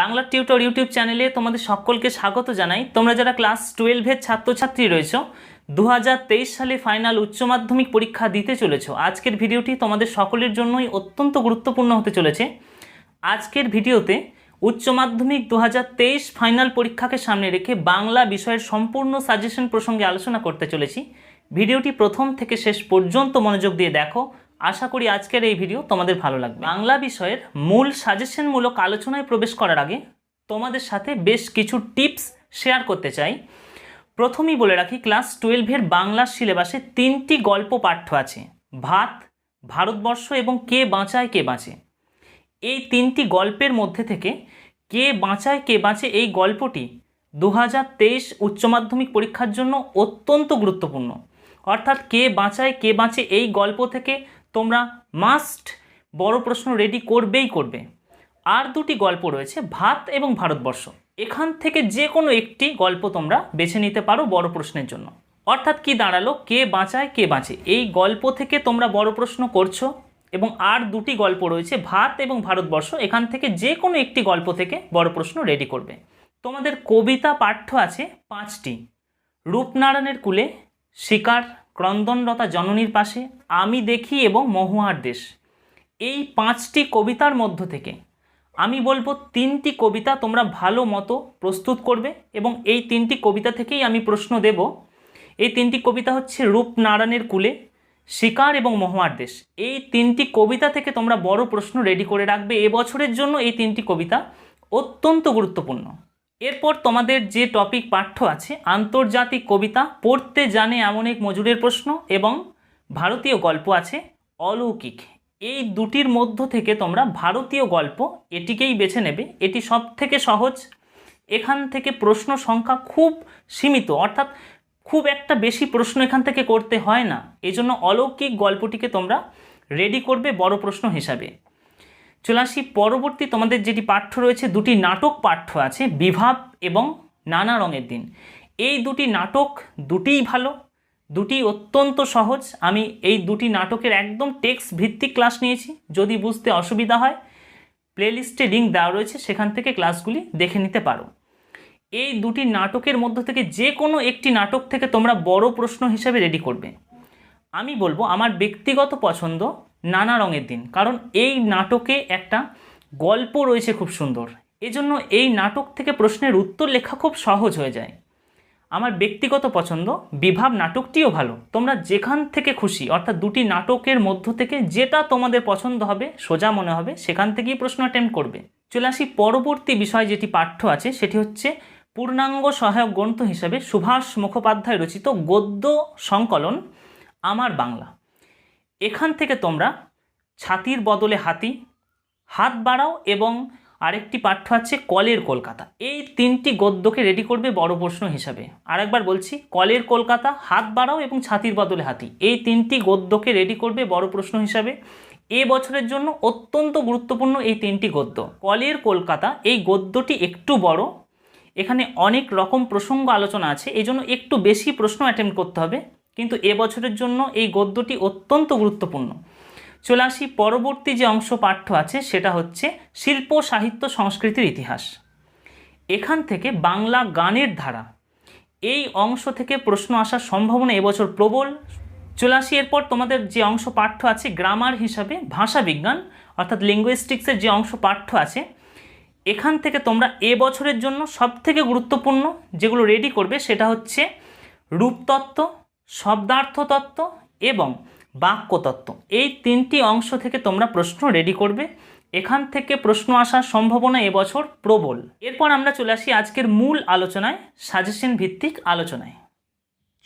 Bangla tutor YouTube চ্যানেলে তোমাদের সকলকে স্বাগত জানাই। তোমরা যারা ক্লাস টুয়েলভের ছাত্রছাত্রী রয়েছো দু সালে ফাইনাল উচ্চ মাধ্যমিক পরীক্ষা দিতে চলেছো। আজকের ভিডিওটি তোমাদের সকলের জন্যই অত্যন্ত গুরুত্বপূর্ণ হতে চলেছে। আজকের ভিডিওতে উচ্চ মাধ্যমিক দু হাজার তেইশ ফাইনাল পরীক্ষাকে সামনে রেখে বাংলা বিষয়ের সম্পূর্ণ সাজেশন প্রসঙ্গে আলোচনা করতে চলেছি। ভিডিওটি প্রথম থেকে শেষ পর্যন্ত মনোযোগ দিয়ে দেখো। আশা করি আজকের এই ভিডিও তোমাদের ভালো লাগবে। বাংলা বিষয়ের মূল সাজেশনমূলক আলোচনায় প্রবেশ করার আগে তোমাদের সাথে বেশ কিছু টিপস শেয়ার করতে চাই। প্রথমেই বলে রাখি ক্লাস টুয়েলভের বাংলা সিলেবাসে তিনটি গল্প পাঠ্য আছে। ভাত, ভারতবর্ষ এবং কে বাঁচায়, কে বাঁচে। এই তিনটি গল্পের মধ্যে থেকে কে বাঁচায়, কে বাঁচে এই গল্পটি দু হাজার তেইশ উচ্চ মাধ্যমিক পরীক্ষার জন্য অত্যন্ত গুরুত্বপূর্ণ। অর্থাৎ কে বাঁচায়, কে বাঁচে এই গল্প থেকে তোমরা মাস্ট বড় প্রশ্ন রেডি করবেই করবে। আর দুটি গল্প রয়েছে, ভাত এবং ভারতবর্ষ। এখান থেকে যে কোনো একটি গল্প তোমরা বেছে নিতে পারো বড় প্রশ্নের জন্য। অর্থাৎ কি দাঁড়াল, কে বাঁচায়, কে বাঁচে? এই গল্প থেকে তোমরা বড় প্রশ্ন করছ এবং আর দুটি গল্প রয়েছে, ভাত এবং ভারতবর্ষ। এখান থেকে যে কোনো একটি গল্প থেকে বড় প্রশ্ন রেডি করবে। তোমাদের কবিতা পাঠ্য আছে পাঁচটি। রূপনারায়ণের কুলে শিকার ক্রন্দনরতা জননীর পাশে, আমি দেখি এবং মহুয়ার দেশ। এই পাঁচটি কবিতার মধ্য থেকে আমি বলব তিনটি কবিতা তোমরা ভালো মতো প্রস্তুত করবে এবং এই তিনটি কবিতা থেকেই আমি প্রশ্ন দেব। এই তিনটি কবিতা হচ্ছে রূপনারায়ণের কুলে, শিকার এবং মহুয়ার দেশ। এই তিনটি কবিতা থেকে তোমরা বড় প্রশ্ন রেডি করে রাখবে। এবছরের জন্য এই তিনটি কবিতা অত্যন্ত গুরুত্বপূর্ণ। এরপর তোমাদের যে টপিক পাঠ্য আছে, আন্তর্জাতিক কবিতা পড়তে জানে এমন এক মজুরের প্রশ্ন এবং ভারতীয় গল্প আছে অলৌকিক। এই দুটির মধ্য থেকে তোমরা ভারতীয় গল্প এটিকেই বেছে নেবে। এটি সব থেকে সহজ। এখান থেকে প্রশ্ন সংখ্যা খুব সীমিত, অর্থাৎ খুব একটা বেশি প্রশ্ন এখান থেকে করতে হয় না। এই জন্য অলৌকিক গল্পটিকে তোমরা রেডি করবে বড় প্রশ্ন হিসাবে। চলে আসি পরবর্তী, তোমাদের যেটি পাঠ্য রয়েছে, দুটি নাটক পাঠ্য আছে, বিভাব এবং নানা রঙের দিন। এই দুটি নাটক দুটিই ভালো, দুটি অত্যন্ত সহজ। আমি এই দুটি নাটকের একদম টেক্সট ভিত্তিক ক্লাস নিয়েছি। যদি বুঝতে অসুবিধা হয় প্লেলিস্টে লিঙ্ক দেওয়া রয়েছে, সেখান থেকে ক্লাসগুলি দেখে নিতে পারো। এই দুটি নাটকের মধ্য থেকে যে কোনো একটি নাটক থেকে তোমরা বড় প্রশ্ন হিসেবে রেডি করবে। আমি বলব, আমার ব্যক্তিগত পছন্দ নানা রঙের দিন। কারণ এই নাটকে একটা গল্প রয়েছে খুব সুন্দর। এজন্য এই নাটক থেকে প্রশ্নের উত্তর লেখা খুব সহজ হয়ে যায়। আমার ব্যক্তিগত পছন্দ, বিভাব নাটকটিও ভালো। তোমরা যেখান থেকে খুশি, অর্থাৎ দুটি নাটকের মধ্য থেকে যেটা তোমাদের পছন্দ হবে, সোজা মনে হবে, সেখান থেকেই প্রশ্ন অ্যাটেম্প করবে। চলে আসি পরবর্তী বিষয় যেটি পাঠ্য আছে, সেটি হচ্ছে পূর্ণাঙ্গ সহায়ক গ্রন্থ হিসেবে সুভাষ মুখোপাধ্যায় রচিত গদ্য সংকলন, আমার বাংলা। এখান থেকে তোমরা ছাতির বদলে হাতি, হাত বাড়াও এবং আরেকটি পাঠ্য আছে কলের কলকাতা। এই তিনটি গদ্যকে রেডি করবে বড় প্রশ্ন হিসাবে। আরেকবার বলছি, কলের কলকাতা, হাত বাড়াও এবং ছাতির বদলে হাতি। এই তিনটি গদ্যকে রেডি করবে বড় প্রশ্ন হিসাবে। এ বছরের জন্য অত্যন্ত গুরুত্বপূর্ণ এই তিনটি গদ্য। কলের কলকাতা, এই গদ্যটি একটু বড়। এখানে অনেক রকম প্রসঙ্গ আলোচনা আছে এই একটু বেশি প্রশ্ন অ্যাটেম্প করতে হবে। কিন্তু এবছরের জন্য এই গদ্যটি অত্যন্ত গুরুত্বপূর্ণ। চলে আসি পরবর্তী যে অংশ পাঠ্য আছে, সেটা হচ্ছে শিল্প সাহিত্য সংস্কৃতির ইতিহাস। এখান থেকে বাংলা গানের ধারা। এই অংশ থেকে প্রশ্ন আসার সম্ভাবনা এবছর প্রবল। চলে আসি এরপর তোমাদের যে অংশ পাঠ্য আছে, গ্রামার হিসাবে ভাষা বিজ্ঞান, অর্থাৎ লিঙ্গুইস্টিক্সের যে অংশ পাঠ্য আছে, এখান থেকে তোমরা এ বছরের জন্য সবথেকে গুরুত্বপূর্ণ যেগুলো রেডি করবে, সেটা হচ্ছে রূপতত্ত্ব শব্দার্থতত্ত্ব এবং বাক্যতত্ত্ব। এই তিনটি অংশ থেকে তোমরা প্রশ্ন রেডি করবে। এখান থেকে প্রশ্ন আসার সম্ভাবনা এবছর প্রবল। এরপর আমরা চলে আসি আজকের মূল আলোচনায় সাজেশন ভিত্তিক আলোচনায়।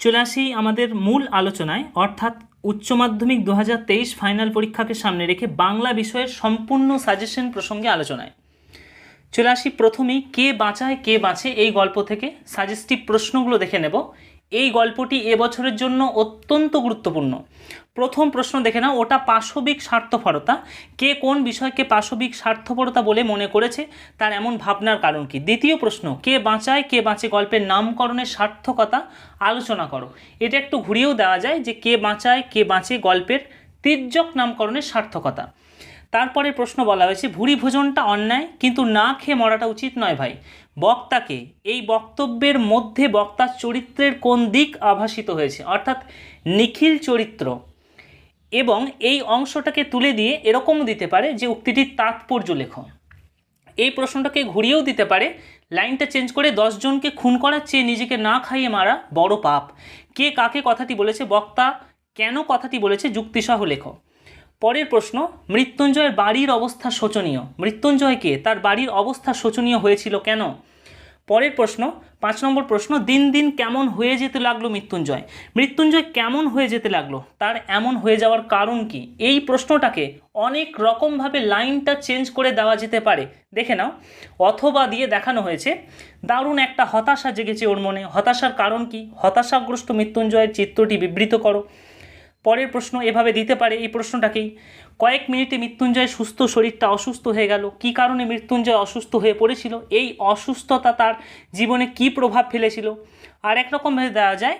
চলে আসি আমাদের মূল আলোচনায়, অর্থাৎ উচ্চ মাধ্যমিক দু হাজার তেইশ ফাইনাল পরীক্ষাকে সামনে রেখে বাংলা বিষয়ের সম্পূর্ণ সাজেশন প্রসঙ্গে আলোচনায়। চলে আসি প্রথমেই, কে বাঁচায়, কে বাঁচে এই গল্প থেকে। সাজেস্টিভ প্রশ্নগুলো দেখে নেব। গল্পটি এবছরের জন্য অত্যন্ত গুরুত্বপূর্ণ। প্রথম প্রশ্ন দেখে নাও, ওটা পাশবিক স্বার্থপরতা? কে কোন বিষয়কে পাশবিক স্বার্থপরতা বলে মনে করেছে? তার এমন ভাবনার কারণ কি? দ্বিতীয় প্রশ্ন, কে বাঁচায়, কে বাঁচে গল্পের নামকরণের সার্থকতা? আলোচনা করো। এটা একটু ঘুরিয়েও দেওয়া যায় যে কে বাঁচায়, কে বাঁচে গল্পের তির্যক নামকরণের সার্থকতা। তারপরে প্রশ্ন বলা হয়েছে ভুরি ভোজনটা অন্যায়, কিন্তু না খেয়ে মরাটা উচিত নয় ভাই। বক্তাকে, এই বক্তব্যের মধ্যে বক্তার চরিত্রের কোন দিক আভাসিত হয়েছে? অর্থাৎ নিখিল চরিত্র। এবং এই অংশটাকে তুলে দিয়ে এরকম দিতে পারে যে উক্তিটির তাৎপর্য লেখো। এই প্রশ্নটাকে ঘুরিয়েও দিতে পারে, লাইনটা চেঞ্জ করে দশজনকে খুন করার চেয়ে নিজেকে না খাইয়ে মারা, বড় পাপ। কে কাকে কথাটি বলেছে, বক্তা কেন কথাটি বলেছে, যুক্তিসহ লেখো। পরের প্রশ্ন, মৃত্যুঞ্জয়ের বাড়ির অবস্থা শোচনীয়। মৃত্যুঞ্জয়কে তার বাড়ির অবস্থা শোচনীয় হয়েছিল কেন? পরের প্রশ্ন, পাঁচ নম্বর প্রশ্ন, দিন দিন কেমন হয়ে যেতে লাগল মৃত্যুঞ্জয়? মৃত্যুঞ্জয় কেমন হয়ে যেতে লাগল? তার এমন হয়ে যাওয়ার কারণ কি? এই প্রশ্নটাকে অনেক রকমভাবে লাইনটা চেঞ্জ করে দেওয়া যেতে পারে। দেখে নাও। অথবা দিয়ে দেখানো হয়েছে, দারুণ একটা হতাশা জেগেছে ওর মনে। হতাশার কারণ কি? হতাশাগ্রস্ত মৃত্যুঞ্জয়ের চিত্রটি বিবৃত করো। পরের প্রশ্ন এভাবে দিতে পারে, এই প্রশ্নটাকেই কয়েক মিনিটে মৃত্যুঞ্জয় সুস্থ শরীরটা অসুস্থ হয়ে গেল। কি কারণে মৃত্যুঞ্জয় অসুস্থ হয়ে পড়েছিল? এই অসুস্থতা তার জীবনে কি প্রভাব ফেলেছিল? আর একরকমভাবে দেওয়া যায়,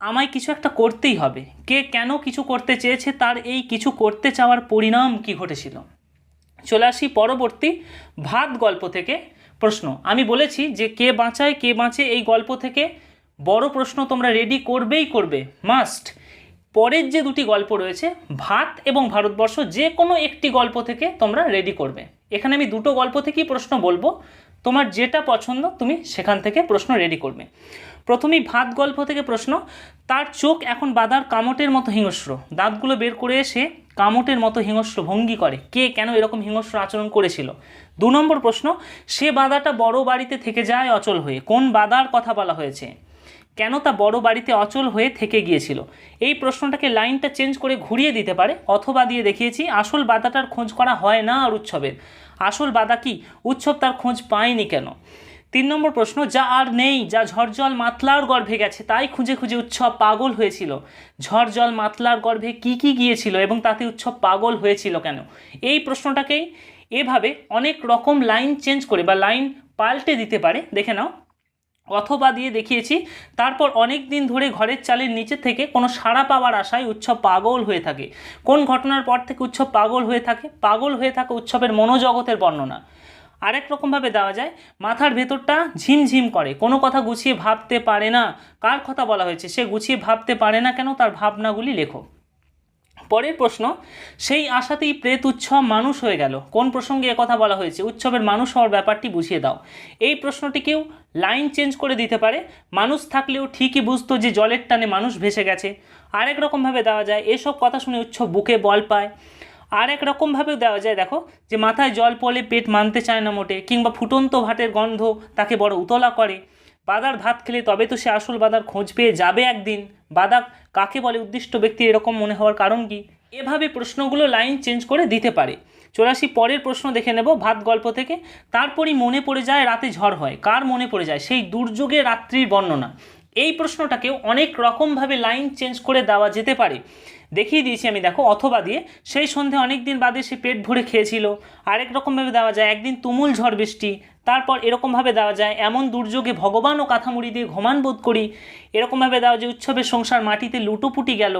আমায় কিছু একটা করতেই হবে। কে কেন কিছু করতে চেয়েছে, তার এই কিছু করতে চাওয়ার পরিণাম কি ঘটেছিল? চলে আসি পরবর্তী ভাত গল্প থেকে প্রশ্ন। আমি বলেছি যে কে বাঁচায়, কে বাঁচে, এই গল্প থেকে বড় প্রশ্ন তোমরা রেডি করবেই করবে। মাস্ট পরের যে দুটি গল্প রয়েছে, ভাত এবং ভারতবর্ষ, যে কোনো একটি গল্প থেকে তোমরা রেডি করবে। এখানে আমি দুটো গল্প থেকেই প্রশ্ন বলব। তোমার যেটা পছন্দ, তুমি সেখান থেকে প্রশ্ন রেডি করবে। প্রথমেই ভাত গল্প থেকে প্রশ্ন, তার চোখ এখন বাদার কামটের মতো হিংস্র। দাঁতগুলো বের করে এসে কামটের মতো হিংস্র ভঙ্গি করে। কে কেন এরকম হিংস্র আচরণ করেছিল? দু নম্বর প্রশ্ন, সে বাদাটা বড় বাড়িতে থেকে যায় অচল হয়ে। কোন বাদার কথা বলা হয়েছে? কেন তা বড় বাড়িতে অচল হয়ে থেকে গিয়েছিল? এই প্রশ্নটাকে লাইনটা চেঞ্জ করে ঘুরিয়ে দিতে পারে, অথবা দিয়ে দেখিয়েছি, আসল বাদাটার খোঁজ করা হয় না আর উৎসবের। আসল বাদা কি? উৎসব তার খোঁজ পায়নি কেন? তিন নম্বর প্রশ্ন, যা আর নেই, যা ঝড়জল মাতলার গর্ভে গেছে, তাই খুঁজে খুঁজে উৎসব পাগল হয়েছিল। ঝড়জল মাতলার গর্ভে কি কি গিয়েছিল এবং তাতে উৎসব পাগল হয়েছিল কেন? এই প্রশ্নটাকেই এভাবে অনেক রকম লাইন চেঞ্জ করে বা লাইন পাল্টে দিতে পারে, দেখে নাও। অথবা দিয়ে দেখিয়েছি। তারপর অনেক দিন ধরে ঘরের চালের নিচে থেকে কোনো সাড়া পাওয়ার আশায় উৎসব পাগল হয়ে থাকে। কোন ঘটনার পর থেকে উৎসব পাগল হয়ে থাকে? পাগল হয়ে থাকে উৎসবের মনোজগতের বর্ণনা। আরেক রকমভাবে দেওয়া যায়, মাথার ভেতরটা ঝিমঝিম করে। কোনো কথা গুছিয়ে ভাবতে পারে না। কার কথা বলা হয়েছে? সে গুছিয়ে ভাবতে পারে না কেন? তার ভাবনাগুলি লেখো। পরের প্রশ্ন, সেই আশাতেই প্রেত উৎসব মানুষ হয়ে গেল। কোন প্রসঙ্গে কথা বলা হয়েছে? উৎসবের মানুষ হওয়ার ব্যাপারটি বুঝিয়ে দাও। এই প্রশ্নটিকেও লাইন চেঞ্জ করে দিতে পারে। মানুষ থাকলেও ঠিকই বুঝতো যে জলের টানে মানুষ ভেসে গেছে। আরেক রকমভাবে দেওয়া যায়, এসব কথা শুনে উৎসব বুকে বল পায়। আর এক রকমভাবেও দেওয়া যায়, দেখো, যে মাথায় জল পড়লে পেট মানতে চায় না মোটে, কিংবা ফুটন্ত ভাতের গন্ধ তাকে বড় উতলা করে। বাদার ভাত খেলে তবে তো সে আসল বাদার খোঁজ পেয়ে যাবে একদিন। বাদা কাকে বলে উদ্দিষ্ট ব্যক্তি এরকম মনে হওয়ার কারণ কি? এভাবে প্রশ্নগুলো লাইন চেঞ্জ করে দিতে পারে। চৌরাশি পরের প্রশ্ন দেখে নেব ভাত গল্প থেকে। তারপরই মনে পড়ে যায় রাতে ঝড় হয়। কার মনে পড়ে যায়? সেই দুর্যোগে রাত্রির বর্ণনা। এই প্রশ্নটাকেও অনেক রকমভাবে লাইন চেঞ্জ করে দেওয়া যেতে পারে। দেখিয়ে দিয়েছি আমি, দেখো, অথবা দিয়ে। সেই সন্ধে অনেক দিন বাদে সে পেট ভরে খেয়েছিল। আরেক রকমভাবে দেওয়া যায়, একদিন তুমুল ঝড় বৃষ্টি, তারপর এরকমভাবে দেওয়া যায়, এমন দুর্যোগে ভগবান ও কাঁথামুড়ি দিয়ে ঘমান বোধ করি। এরকমভাবে দেওয়া যায়, উৎসবের সংসার মাটিতে লুটোপুটি গেল।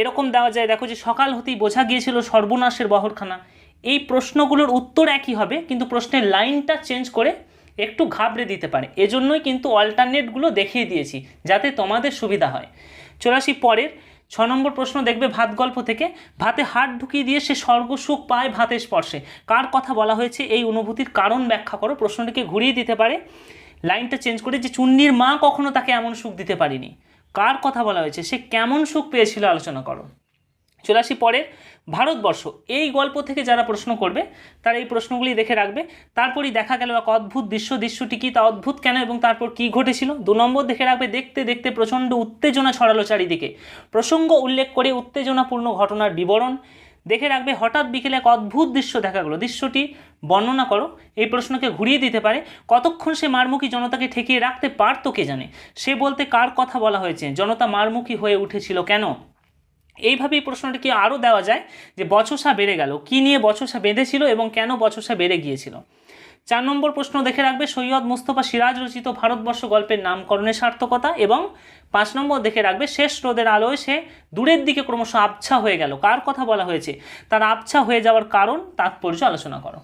এরকম দেওয়া যায়, দেখো যে সকাল হতেই বোঝা গিয়েছিল সর্বনাশের বহরখানা। এই প্রশ্নগুলোর উত্তর একই হবে, কিন্তু প্রশ্নের লাইনটা চেঞ্জ করে একটু ঘাবড়ে দিতে পারে। এজন্যই কিন্তু অল্টারনেটগুলো দেখিয়ে দিয়েছি, যাতে তোমাদের সুবিধা হয়। চৌরাশি পরের। ছ নম্বর প্রশ্ন দেখবে ভাত গল্প থেকে, ভাতে হাত ঢুকিয়ে দিয়ে সে স্বর্গসুখ পায় ভাতের স্পর্শে। কার কথা বলা হয়েছে? এই অনুভূতির কারণ ব্যাখ্যা করো, প্রশ্নটিকে ঘুরিয়ে দিতে পারে। লাইনটা চেঞ্জ করে যে চুন্নির মা কখনো তাকে এমন সুখ দিতে পারেনি। কার কথা বলা হয়েছে? সে কেমন সুখ পেয়েছিল? আলোচনা করো। চলে আসি পরের। ভারতবর্ষ, এই গল্প থেকে যারা প্রশ্ন করবে, তারা এই প্রশ্নগুলি দেখে রাখবে। তারপরই দেখা গেল এক অদ্ভুত দৃশ্য। দৃশ্যটি কি, তা অদ্ভুত কেন এবং তারপর কি ঘটেছিল? দু নম্বর দেখে রাখবে, দেখতে দেখতে প্রচণ্ড উত্তেজনা ছড়ালো চারিদিকে। প্রসঙ্গ উল্লেখ করে উত্তেজনাপূর্ণ ঘটনার বিবরণ দেখে রাখবে, হঠাৎ বিকেলে এক অদ্ভুত দৃশ্য দেখা গেলো। দৃশ্যটি বর্ণনা করো, এই প্রশ্নকে ঘুরিয়ে দিতে পারে, কতক্ষণ সে মারমুখী জনতাকে ঠেকিয়ে রাখতে পারতো কে জানে? সে বলতে কার কথা বলা হয়েছে? জনতা মারমুখী হয়ে উঠেছিল কেন? এইভাবে এই প্রশ্নটিকে আরও দেওয়া যায় যে বচসা বেড়ে গেল। কি নিয়ে বচসা বেঁধেছিল এবং কেন বচসা বেড়ে গিয়েছিল? চার নম্বর প্রশ্ন দেখে রাখবে, সৈয়দ মুস্তফা সিরাজ রচিত ভারতবর্ষ গল্পের নামকরণের সার্থকতা এবং পাঁচ নম্বর দেখে রাখবে, শেষ রোদের আলোয় সে দূরের দিকে ক্রমশ আবছা হয়ে গেল। কার কথা বলা হয়েছে? তার আবছা হয়ে যাওয়ার কারণ, তাৎপর্য আলোচনা করো।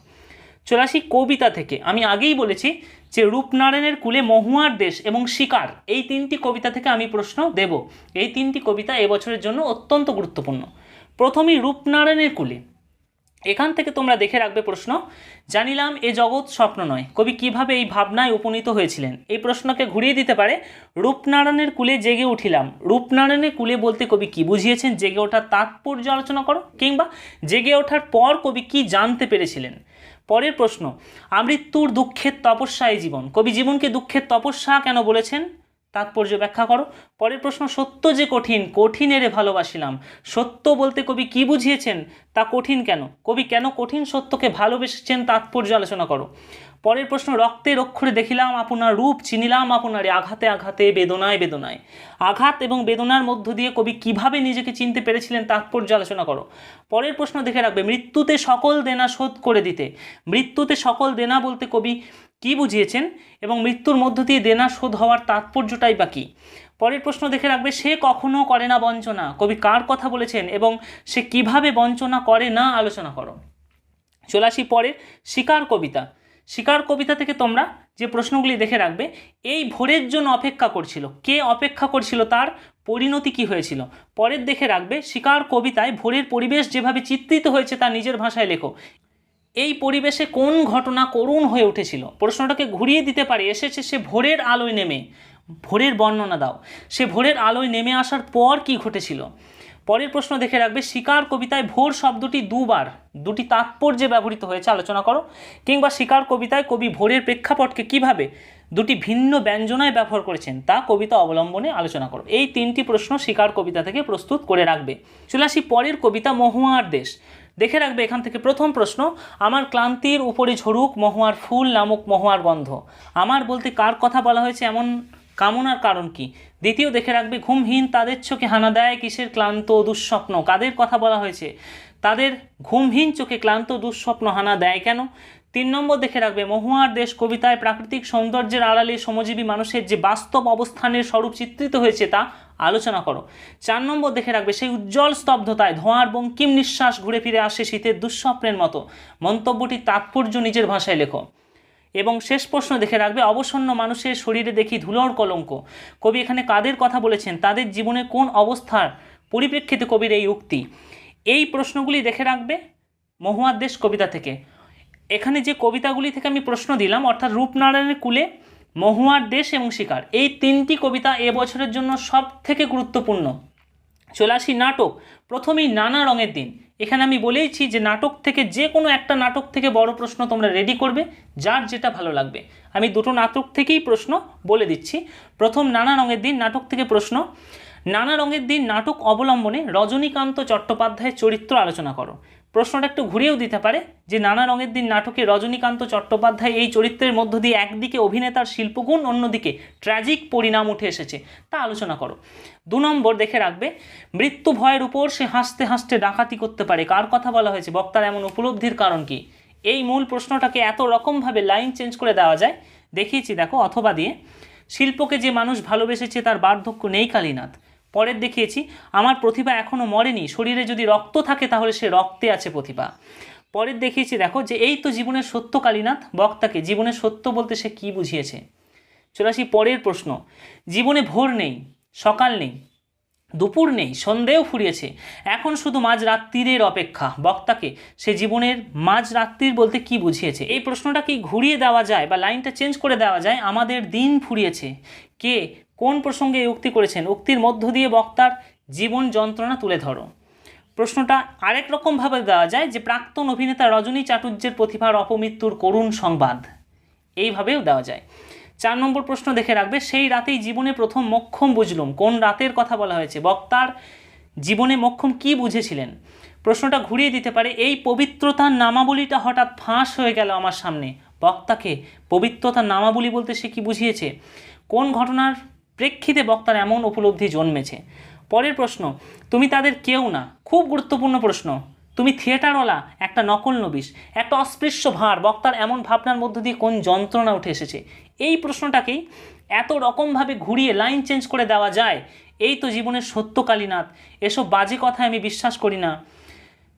চলে আসি কবিতা থেকে। আমি আগেই বলেছি যে রূপনারায়ণের কুলে মহুয়ার দেশ এবং শিকার। এই তিনটি কবিতা থেকে আমি প্রশ্ন দেব। এই তিনটি কবিতা এবছরের জন্য অত্যন্ত গুরুত্বপূর্ণ। প্রথমেই রূপনারায়ণের কুলে। এখান থেকে তোমরা দেখে রাখবে প্রশ্ন, জানিলাম এ জগৎ স্বপ্ন নয়। কবি কীভাবে এই ভাবনায় উপনীত হয়েছিলেন? এই প্রশ্নকে ঘুরিয়ে দিতে পারে, রূপনারায়ণের কুলে জেগে উঠিলাম। রূপনারায়ণের কুলে বলতে কবি কি বুঝিয়েছেন? জেগে ওঠার তাৎপর্য আলোচনা করো। কিংবা জেগে ওঠার পর কবি কি জানতে পেরেছিলেন? পরের প্রশ্ন, আমৃত্যুর দুঃখের তপস্যায় জীবন। কবি জীবনকে দুঃখের তপস্যা কেন বলেছেন? তাৎপর্য ব্যাখ্যা করো। পরের প্রশ্ন, সত্য যে কঠিন কঠিন এরে ভালোবাসিলাম। সত্য বলতে কবি কি বুঝিয়েছেন? তা কঠিন কেন? কবি কেন কঠিন সত্যকে ভালোবেসেছেন? তাৎপর্য আলোচনা করো। পরের প্রশ্ন রক্তের অক্ষরে দেখিলাম আপনার রূপ, চিনিলাম আপনারে আঘাতে আঘাতে, বেদনায় বেদনায়। আঘাত এবং বেদনার মধ্য দিয়ে কবি কীভাবে নিজেকে চিনতে পেরেছিলেন তাৎপর্য আলোচনা করো। পরের প্রশ্ন দেখে রাখবে, মৃত্যুতে সকল দেনা শোধ করে দিতে। মৃত্যুতে সকল দেনা বলতে কবি কি বুঝিয়েছেন এবং মৃত্যুর মধ্য দিয়ে দেনা শোধ হওয়ার তাৎপর্যটাই বা কী? পরের প্রশ্ন দেখে রাখবে, সে কখনো করে না বঞ্চনা। কবি কার কথা বলেছেন এবং সে কীভাবে বঞ্চনা করে না? আলোচনা করো। চলে আসি পরের শিকার কবিতা। শিকার কবিতা থেকে তোমরা যে প্রশ্নগুলি দেখে রাখবে, এই ভোরের জন্য অপেক্ষা করছিল। কে অপেক্ষা করছিল তার? পরিণতি কি হয়েছিল? পরের দেখে রাখবে, শিকার কবিতায় ভোরের পরিবেশ যেভাবে চিত্রিত হয়েছে তা নিজের ভাষায় লেখো। এই পরিবেশে কোন ঘটনা করুণ হয়ে উঠেছিল? প্রশ্নটাকে ঘুরিয়ে দিতে পারে, এসেছে সে ভোরের আলোয় নেমে। ভোরের বর্ণনা দাও। সে ভোরের আলোয় নেমে আসার পর কি ঘটেছিল? পরের প্রশ্ন দেখে রাখবে, শিকার কবিতায় ভোর শব্দটি দুবার, দুটি তাৎপর্যে ব্যবহৃত হয়েছে, আলোচনা করো। কিংবা শিকার কবিতায় কবি ভোরের প্রেক্ষাপটকে কীভাবে দুটি ভিন্ন ব্যঞ্জনায় ব্যবহার করেছেন, তা কবিতা অবলম্বনে আলোচনা করো। এই তিনটি প্রশ্ন শিকার কবিতা থেকে প্রস্তুত করে রাখবে। চলে আসি পরের কবিতা, মহুয়ার দেশ। দেখে রাখবে এখান থেকে প্রথম প্রশ্ন, আমার ক্লান্তির উপরে ঝরুক মহুয়ার ফুল নামক মহুয়ার গন্ধ। আমার বলতে কার কথা বলা হয়েছে এমন কামনার কারণ কি? দ্বিতীয়, দেখে রাখবে, ঘুমহীন তাদের চোখে হানা দেয় কিসের ক্লান্ত দুঃস্বপ্ন? কাদের কথা বলা হয়েছে? তাদের ঘুমহীন চোখে ক্লান্ত দুঃস্বপ্ন হানা দেয় কেন? তিন নম্বর, দেখে রাখবে, মহুয়ার দেশ কবিতায় প্রাকৃতিক সৌন্দর্যের আড়ালে শ্রমজীবী মানুষের যে বাস্তব অবস্থানের স্বরূপ চিত্রিত হয়েছে তা আলোচনা করো। চার নম্বর, দেখে রাখবে, সেই উজ্জ্বল স্তব্ধতায় ধোঁয়ার বঙ্কিম নিঃশ্বাস ঘুরে ফিরে আসে শীতের দুঃস্বপ্নের মতো। মন্তব্যটি তাৎপর্য নিজের ভাষায় লেখো। এবং শেষ প্রশ্ন দেখে রাখবে, অবসন্ন মানুষের শরীরে দেখি ধুলোর কলঙ্ক। কবি এখানে কাদের কথা বলেছেন? তাদের জীবনে কোন অবস্থার পরিপ্রেক্ষিতে কবির এই উক্তি? এই প্রশ্নগুলি দেখে রাখবে মহুয়ার দেশ কবিতা থেকে। এখানে যে কবিতাগুলি থেকে আমি প্রশ্ন দিলাম, অর্থাৎ রূপনারায়ণের কুলে মহুয়ার দেশ এবং শিকার, এই তিনটি কবিতা এবছরের জন্য সব থেকে গুরুত্বপূর্ণ। চলে আসি নাটক, প্রথমেই নানা রঙের দিন। এখানে আমি বলেইছি যে নাটক থেকে যে কোনো একটা নাটক থেকে বড় প্রশ্ন তোমরা রেডি করবে, যার যেটা ভালো লাগবে। আমি দুটো নাটক থেকেই প্রশ্ন বলে দিচ্ছি। প্রথম নানা রঙের দিন, নাটক থেকে প্রশ্ন। নানা রঙের দিন, নাটক অবলম্বনে রজনীকান্ত চট্টোপাধ্যায়ের চরিত্র আলোচনা করো। প্রশ্নটা একটু ঘুরিয়েও দিতে পারে যে নানা রঙের দিন, নাটকে রজনীকান্ত চট্টোপাধ্যায় এই চরিত্রের মধ্য দিয়ে একদিকে অভিনেতার শিল্পগুণ, অন্যদিকে ট্র্যাজিক পরিণাম উঠে এসেছে। তা আলোচনা করো। দু নম্বর দেখে রাখবে, মৃত্যু ভয়ের উপর সে হাসতে হাসতে ডাকাতি করতে পারে। কার কথা বলা হয়েছে? বক্তার এমন উপলব্ধির কারণ কি? এই মূল প্রশ্নটাকে এত রকমভাবে লাইন চেঞ্জ করে দেওয়া যায়, দেখিয়েছি দেখো, অথবা দিয়ে। শিল্পকে যে মানুষ ভালোবেসেছে তার বার্ধক্য নেই কালীনাথ। পরের দেখিয়েছি, আমার প্রতিভা এখনও মরেনি, শরীরে যদি রক্ত থাকে তাহলে সে রক্তে আছে প্রতিভা। পরের দেখিয়েছি দেখো যে এই তো জীবনের সত্য কালীনাথ, বক্তাকে জীবনের সত্য বলতে সে কি বুঝিয়েছে? চলে আসি পরের প্রশ্ন, জীবনে ভোর নেই সকাল নেই, দুপুর নেই, সন্ধেও ফুরিয়েছে। এখন শুধু মাঝ রাত্রির অপেক্ষা। বক্তাকে সে জীবনের মাঝ রাত্রির বলতে কি বুঝিয়েছে? এই প্রশ্নটা কি ঘুরিয়ে দেওয়া যায় বা লাইনটা চেঞ্জ করে দেওয়া যায়? আমাদের দিন ফুরিয়েছে। কে কোন প্রসঙ্গে উক্তি করেছেন? উক্তির মধ্য দিয়ে বক্তার জীবন যন্ত্রণা তুলে ধরো। প্রশ্নটা আরেক রকমভাবে দেওয়া যায় যে প্রাক্তন অভিনেতা রজনী চাটুর্যের প্রতিভার অপমৃত্যুর করুণ সংবাদ। এইভাবেও দেওয়া যায়। চার নম্বর প্রশ্ন দেখে রাখবে, সেই রাতেই জীবনে প্রথম মক্ষম বুঝলুম। কোন রাতের কথা বলা হয়েছে? বক্তার জীবনে মক্ষম কি বুঝেছিলেন? প্রশ্নটা ঘুরিয়ে দিতে পারে, এই পবিত্রতার নামাবলীটা হঠাৎ ফাঁস হয়ে গেল আমার সামনে। বক্তাকে, পবিত্রতার নামাবলী বলতে সে কি বুঝিয়েছে? কোন ঘটনার প্রেক্ষিতে বক্তার এমন উপলব্ধি জন্মেছে? পরের প্রশ্ন, তুমি তাদের কেউ না? খুব গুরুত্বপূর্ণ প্রশ্ন। তুমি থিয়েটারওয়ালা, একটা নকল নবিশ, একটা অস্পৃশ্য ভাঁড়, বক্তার এমন ভাবনার মধ্য দিয়ে কোন যন্ত্রণা উঠে এসেছে? এই প্রশ্নটাকেই এত রকমভাবে ঘুরিয়ে লাইন চেঞ্জ করে দেওয়া যায়? এই তো জীবনের সত্য কালীনাথ এসব বাজে কথায় আমি বিশ্বাস করি না।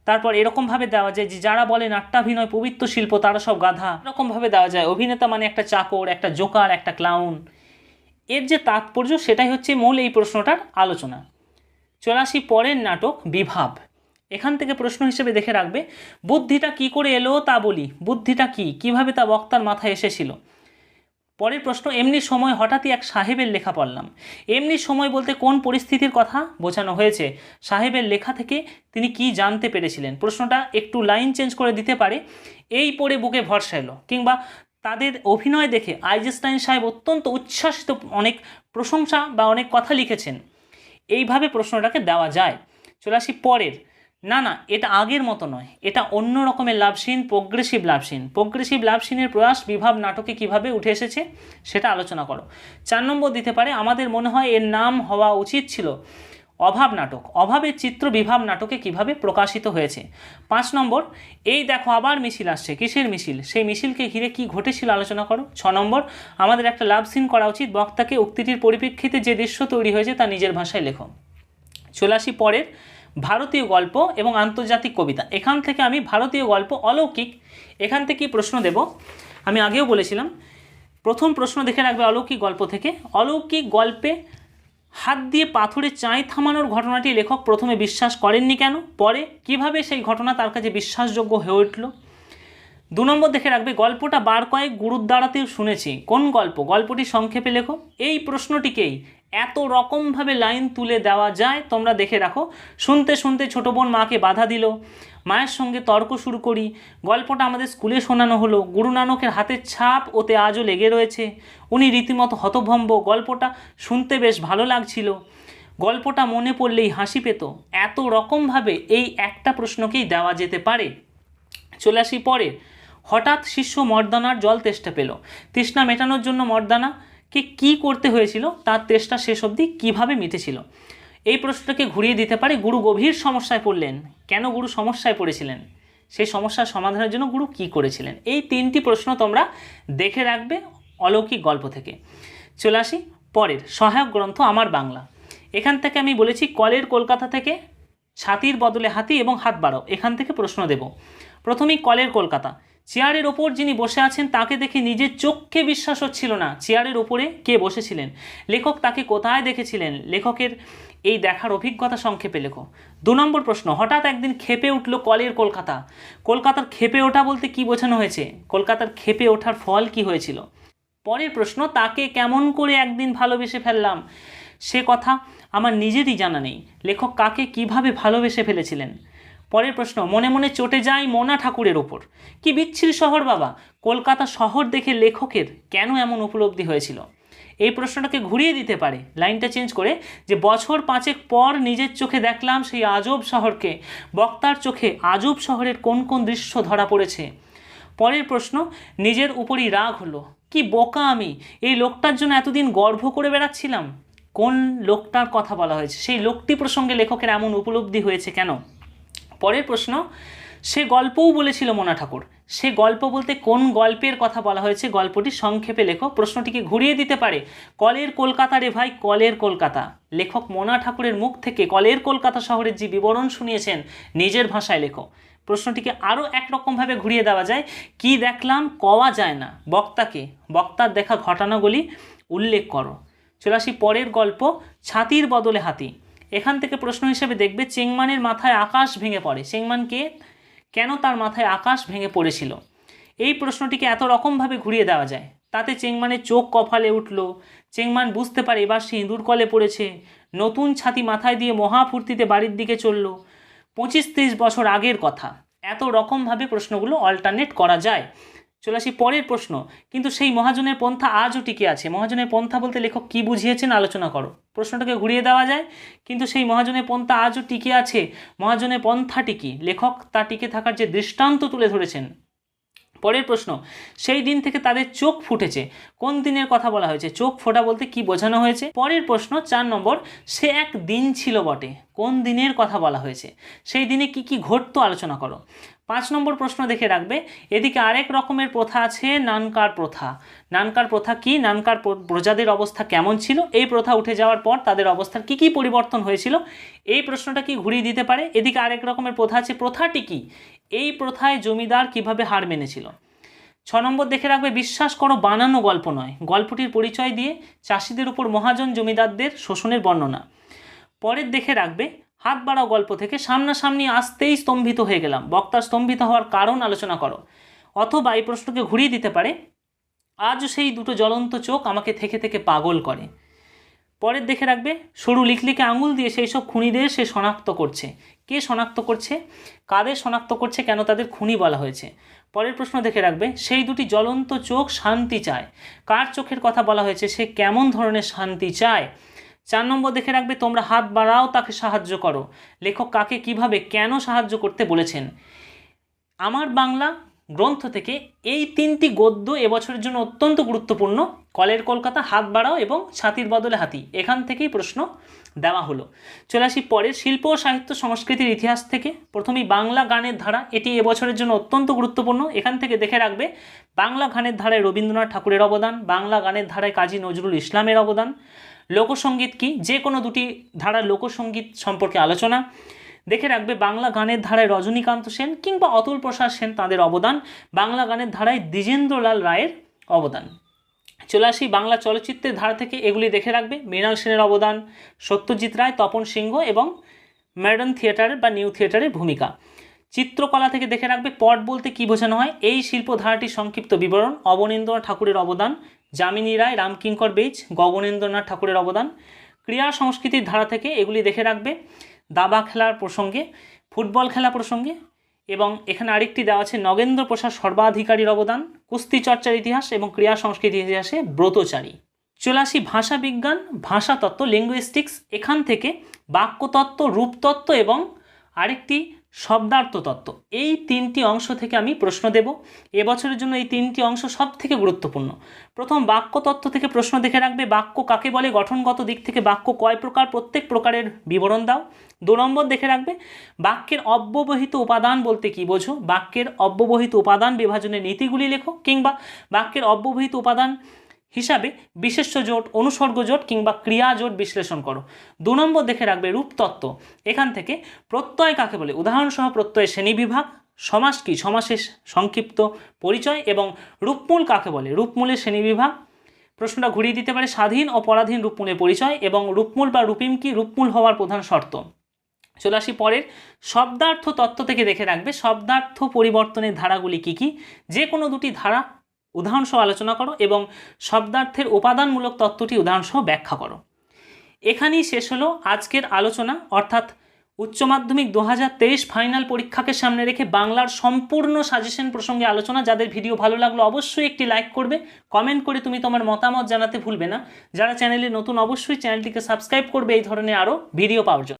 তারপর এরকমভাবে দেওয়া যায় যে যারা বলে নাট্যাভিনয় পবিত্র শিল্প, তারা সব গাধা। এরকমভাবে দেওয়া যায়, অভিনেতা মানে একটা চাকর, একটা জোকার, একটা ক্লাউন। এর যে তাৎপর্য, সেটাই হচ্ছে মূল এই প্রশ্নটার আলোচনা। চলে আসি পরের নাটক, বিভাব। এখান থেকে প্রশ্ন হিসেবে দেখে রাখবে, বুদ্ধিটা কি করে এলো তা বলি। বুদ্ধিটা কি? কীভাবে তা বক্তার মাথায় এসেছিল? পরের প্রশ্ন, এমনি সময় হঠাৎই এক সাহেবের লেখা পড়লাম। এমনি সময় বলতে কোন পরিস্থিতির কথা বোঝানো হয়েছে? সাহেবের লেখা থেকে তিনি কি জানতে পেরেছিলেন? প্রশ্নটা একটু লাইন চেঞ্জ করে দিতে পারে। এই পড়ে বুকে ভরসা এলো। কিংবা তাদের অভিনয় দেখে আইজেস্টাইন সাহেব অত্যন্ত উচ্ছ্বাসিত অনেক প্রশংসা বা অনেক কথা লিখেছেন। এইভাবে প্রশ্নটাকে দেওয়া যায়। চলে আসি পরের। না না, এটা আগের মতো নয়। এটা অন্য রকমের লাভসীন প্রোগ্রেসিভ লাভসীন প্রোগ্রেসিভ লাভসীনের প্রয়াস বিভাব নাটকে কীভাবে উঠে এসেছে সেটা আলোচনা করো। চার নম্বর দিতে পারে, আমাদের মনে হয় এর নাম হওয়া উচিত ছিল অভাব নাটক। অভাবের চিত্র বিভাব নাটকে কীভাবে প্রকাশিত হয়েছে। পাঁচ নম্বর, এই দেখো আবার মিছিল আসছে। কিসের মিছিল? সেই মিছিলকে ঘিরে কি ঘটেছিল আলোচনা করো। ছ নম্বর, আমাদের একটা লাভ সিন করা উচিত। বক্তাকে উক্তিটির পরিপ্রেক্ষিতে যে দৃশ্য তৈরি হয়েছে তা নিজের ভাষায় লেখো। চলে আসি পরের ভারতীয় গল্প এবং আন্তর্জাতিক কবিতা। এখান থেকে আমি ভারতীয় গল্প অলৌকিক। এখান থেকে প্রশ্ন দেব। আমি আগেও বলেছিলাম, প্রথম প্রশ্ন দেখে রাখবে অলৌকিক গল্প থেকে। অলৌকিক গল্পে হাত দিয়ে পাথরে চাঁই থামানোর ঘটনাটি লেখক প্রথমে বিশ্বাস করেননি কেন? পরে কীভাবে সেই ঘটনা তার কাছে বিশ্বাসযোগ্য হয়ে উঠল? দু নম্বর দেখে রাখবে, গল্পটা বার কয়েক গুরুর দ্বারাতেও শুনেছি। কোন গল্প? গল্পটি সংক্ষেপে লেখো। এই প্রশ্নটিকেই এত রকমভাবে লাইন তুলে দেওয়া যায়, তোমরা দেখে রাখো। শুনতে শুনতে ছোটো বোন মাকে বাধা দিল। মায়ের সঙ্গে তর্ক শুরু করি। গল্পটা আমাদের স্কুলে শোনানো হলো। গুরু নানকের হাতের ছাপ ওতে আজও লেগে রয়েছে। উনি রীতিমতো হতভম্ব। গল্পটা শুনতে বেশ ভালো লাগছিল। গল্পটা মনে পড়লেই হাসি পেত। এত রকমভাবে এই একটা প্রশ্নকেই দেওয়া যেতে পারে। চলে আসি পরে। হঠাৎ শিষ্য মর্দানার জল তেষ্টা পেল। তৃষ্ণা মেটানোর জন্য মর্দানাকে কি করতে হয়েছিল, তার তেষ্টা শেষ অবধি কীভাবে মিটেছিল? এই প্রশ্নটাকে ঘুরিয়ে দিতে পারে গুরু গভীর সমস্যায় পড়লেন। কেন গুরু সমস্যায় পড়েছিলেন? সেই সমস্যার সমাধানের জন্য গুরু কি করেছিলেন? এই তিনটি প্রশ্ন তোমরা দেখে রাখবে অলৌকিক গল্প থেকে। চলে আসি পরের সহায়ক গ্রন্থ আমার বাংলা। এখান থেকে আমি বলেছি কলের কলকাতা থেকে ছাতির বদলে হাতি এবং হাত বাড়াও। এখান থেকে প্রশ্ন দেব। প্রথমেই কলের কলকাতা। চেয়ারের ওপর যিনি বসে আছেন, তাকে দেখে নিজের চোখকে বিশ্বাস হচ্ছিল না। চেয়ারের ওপরে কে বসেছিলেন? লেখক তাকে কোথায় দেখেছিলেন? লেখকের এই দেখার অভিজ্ঞতা সংক্ষেপে লেখো। দু নম্বর প্রশ্ন, হঠাৎ একদিন খেপে উঠল কলের কলকাতা। কলকাতার খেপে ওঠা বলতে কি বোঝানো হয়েছে? কলকাতার খেপে ওঠার ফল কি হয়েছিল? পরের প্রশ্ন, তাকে কেমন করে একদিন ভালোবেসে ফেললাম? সে কথা আমার নিজেরই জানা নেই। লেখক কাকে কীভাবে ভালোবেসে ফেলেছিলেন? পরের প্রশ্ন, মনে মনে চটে যায় মোনা ঠাকুরের ওপর। কি বিচ্ছিরি শহর বাবা, কলকাতা শহর দেখে লেখকের কেন এমন উপলব্ধি হয়েছিল? এই প্রশ্নটাকে ঘুরিয়ে দিতে পারে, লাইনটা চেঞ্জ করে, যে বছর পাঁচেক পর নিজের চোখে দেখলাম সেই আজব শহরকে, বক্তার চোখে আজব শহরের কোন কোন দৃশ্য ধরা পড়েছে। পরের প্রশ্ন, নিজের উপরই রাগ হলো, কি বোকা আমি, এই লোকটার জন্য এতদিন গর্ব করে বেড়াচ্ছিলাম? কোন লোকটার কথা বলা হয়েছে? সেই লোকটি প্রসঙ্গে লেখকের এমন উপলব্ধি হয়েছে কেন? পরের প্রশ্ন, সে গল্পও বলেছিল মোনা ঠাকুর। সে গল্প বলতে কোন গল্পের কথা বলা হয়েছে? গল্পটি সংক্ষেপে লেখো, প্রশ্নটিকে ঘুরিয়ে দিতে পারে। কলের কলকাতা রে ভাই, কলের কলকাতা। লেখক মোনা ঠাকুরের মুখ থেকে কলের কলকাতা শহরের যে বিবরণ শুনিয়েছেন, নিজের ভাষায় লেখো। প্রশ্নটিকে আরও একরকমভাবে ঘুরিয়ে দেওয়া যায়, কি দেখলাম, কওয়া যায় না। বক্তাকে, বক্তার দেখা ঘটনাগুলি উল্লেখ করো। চলে আসি পরের গল্প, ছাতির বদলে হাতি। এখান থেকে প্রশ্ন হিসেবে দেখবে চেংমানের মাথায় আকাশ ভেঙে পড়ে। চেংমানকে কেন তার মাথায় আকাশ ভেঙে পড়েছিল? এই প্রশ্নটিকে এত রকমভাবে ঘুরিয়ে দেওয়া যায়। তাতে চেংমানের চোখ কফালে উঠল। চেংমান বুঝতে পারে এবার সে ইঁদুর কলে পড়েছে। নতুন ছাতি মাথায় দিয়ে মহাফূর্তিতে বাড়ির দিকে চলল। পঁচিশ তিরিশ বছর আগের কথা। এত রকমভাবে প্রশ্নগুলো অল্টারনেট করা যায়। চলে আসি পরের প্রশ্ন। কিন্তু সেই মহাজনের পন্থা আজও টিকে আছে। মহাজনের পন্থা বলতে লেখক কি বুঝিয়েছেন আলোচনা করো। প্রশ্নটাকে ঘুরিয়ে দেওয়া যায়। কিন্তু সেই মহাজনের পন্থা আজও টিকে আছে। মহাজনের পন্থাটি কি? লেখক তা টিকে থাকার যে দৃষ্টান্ত তুলে ধরেছেন। পরের প্রশ্ন, সেই দিন থেকে তাদের চোখ ফুটেছে। কোন দিনের কথা বলা হয়েছে? চোখ ফোটা বলতে কি বোঝানো হয়েছে? পরের প্রশ্ন, চার নম্বর, সে এক দিন ছিল বটে। কোন দিনের কথা বলা হয়েছে? সেই দিনে কি কি ঘটতো আলোচনা করো। পাঁচ নম্বর প্রশ্ন দেখে রাখবে। এদিকে আরেক রকমের প্রথা আছে নানকার প্রথা। নানকার প্রথা কি? নানকার প্রজাদের অবস্থা কেমন ছিল? এই প্রথা উঠে যাওয়ার পর তাদের অবস্থার কি কি পরিবর্তন হয়েছিল? এই প্রশ্নটা কি ঘুরিয়ে দিতে পারে? এদিকে আরেক রকমের প্রথা আছে, প্রথাটি কি? এই প্রথায় জমিদার কীভাবে হার মেনেছিল? ছ নম্বর দেখে রাখবে, বিশ্বাস করো, বানানো গল্প নয়। গল্পটির পরিচয় দিয়ে চাষিদের উপর মহাজন জমিদারদের শোষণের বর্ণনা। পরের দেখে রাখবে হাত বাড়াও গল্প থেকে সামনাসামনি আসতেই স্তম্ভিত হয়ে গেলাম। বক্তার স্তম্ভিত হওয়ার কারণ আলোচনা করো। অথবা এই প্রশ্নকে ঘুরিয়ে দিতে পারে। আজও সেই দুটো জ্বলন্ত চোখ আমাকে থেকে থেকে পাগল করে। পরের দেখে রাখবে, সরু লিকলিকে আঙুল দিয়ে সেই সব খুনিদের সে শনাক্ত করছে। কে শনাক্ত করছে? কাদের শনাক্ত করছে? কেন তাদের খুনি বলা হয়েছে? পরের প্রশ্ন দেখে রাখবে, সেই দুটি জ্বলন্ত চোখ শান্তি চায়। কার চোখের কথা বলা হয়েছে? সে কেমন ধরনের শান্তি চায়? চার নম্বর দেখে রাখবে, তোমরা হাত বাড়াও, তাকে সাহায্য করো। লেখক কাকে কীভাবে কেন সাহায্য করতে বলেছেন? আমার বাংলা গ্রন্থ থেকে এই তিনটি গদ্য এবছরের জন্য অত্যন্ত গুরুত্বপূর্ণ। কলের কলকাতা, হাত বাড়াও এবং ছাতির বদলে হাতি। এখান থেকেই প্রশ্ন দেওয়া হলো। চলে আসি পরের, শিল্প ও সাহিত্য সংস্কৃতির ইতিহাস থেকে। প্রথমেই বাংলা গানের ধারা, এটি এবছরের জন্য অত্যন্ত গুরুত্বপূর্ণ। এখান থেকে দেখে রাখবে, বাংলা গানের ধারায় রবীন্দ্রনাথ ঠাকুরের অবদান, বাংলা গানের ধারায় কাজী নজরুল ইসলামের অবদান লোকসঙ্গীত কি? যে কোনো দুটি ধারার লোকসঙ্গীত সম্পর্কে আলোচনা। দেখে রাখবে, বাংলা গানের ধারায় রজনীকান্ত সেন কিংবা অতুল প্রসাদ সেন তাদের অবদান। বাংলা গানের ধারায় দ্বিজেন্দ্রলাল রায়ের অবদান। চলে আসি বাংলা চলচ্চিত্রের ধারা থেকে। এগুলি দেখে রাখবে, মৃণাল সেনের অবদান, সত্যজিৎ রায়, তপন সিংহ এবং মডার্ন থিয়েটারের বা নিউ থিয়েটারের ভূমিকা। চিত্রকলা থেকে দেখে রাখবে, পট বলতে কী বোঝানো হয়? এই শিল্প ধারাটির সংক্ষিপ্ত বিবরণ, অবনীন্দ্রনাথ ঠাকুরের অবদান যামিনী রায়, রামকিঙ্কর বেইজ গগনেন্দ্রনাথ ঠাকুরের অবদান। ক্রীড়া সংস্কৃতির ধারা থেকে এগুলি দেখে রাখবে। দাবা খেলার প্রসঙ্গে, ফুটবল খেলা প্রসঙ্গে এবং এখানে আরেকটি দেওয়া আছে, নগেন্দ্র প্রসাদ সর্বাধিকারীর অবদান, কুস্তি চর্চার ইতিহাস এবং ক্রীড়া সংস্কৃতির ইতিহাসে ব্রতচারী। চলে আসি ভাষা বিজ্ঞান ভাষাতত্ত্ব লিঙ্গুইস্টিক্স এখান থেকে বাক্যতত্ত্ব রূপতত্ত্ব এবং আরেকটি শব্দার্থ তত্ত্ব এই তিনটি অংশ থেকে আমি প্রশ্ন দেব। এবছরের জন্য এই তিনটি অংশ সব থেকে গুরুত্বপূর্ণ। প্রথম, বাক্যতত্ত্ব থেকে প্রশ্ন দেখে রাখবে। বাক্য কাকে বলে? গঠনগত দিক থেকে বাক্য কয় প্রকার? প্রত্যেক প্রকারের বিবরণ দাও। দু নম্বর দেখে রাখবে, বাক্যের অব্যবহিত উপাদান বলতে কি বোঝো? বাক্যের অব্যবহিত উপাদান বিভাজনের নীতিগুলি লেখো কিংবা বাক্যের অব্যবহিত উপাদান হিসাবে বিশেষ্য জোট, অনুসর্গ জোট কিংবা ক্রিয়া জোট বিশ্লেষণ করো। দু নম্বর দেখে রাখবে রূপতত্ত্ব এখান থেকে প্রত্যয় কাকে বলে? উদাহরণসহ প্রত্যয় শ্রেণীবিভাগ সমাস কি? সমাসের সংক্ষিপ্ত পরিচয় এবং রূপমূল কাকে বলে? রূপমূলের শ্রেণীবিভাগ প্রশ্নটা ঘুরিয়ে দিতে পারে স্বাধীন ও পরাধীন রূপমূলের পরিচয় এবং রূপমূল বা রূপিম কি? রূপমূল হওয়ার প্রধান শর্ত। চলে আসি পরের। শব্দার্থ তত্ত্ব থেকে দেখে রাখবে শব্দার্থ পরিবর্তনের ধারাগুলি কি কি? যে কোনো দুটি ধারা উদাহরণসহ আলোচনা করো এবং শব্দার্থের উপাদানমূলক তত্ত্বটি উদাহরণসহ ব্যাখ্যা করো। এখানেই শেষ হলো আজকের আলোচনা, অর্থাৎ উচ্চ মাধ্যমিক দু হাজার তেইশ ফাইনাল পরীক্ষাকে সামনে রেখে বাংলার সম্পূর্ণ সাজেশন প্রসঙ্গে আলোচনা। যাদের ভিডিও ভালো লাগল অবশ্যই একটি লাইক করবে, কমেন্ট করে তুমি তোমার মতামত জানাতে ভুলবে না। যারা চ্যানেলে নতুন অবশ্যই চ্যানেলটিকে সাবস্ক্রাইব করবে, এই ধরনের আরও ভিডিও পাওয়ার জন্য।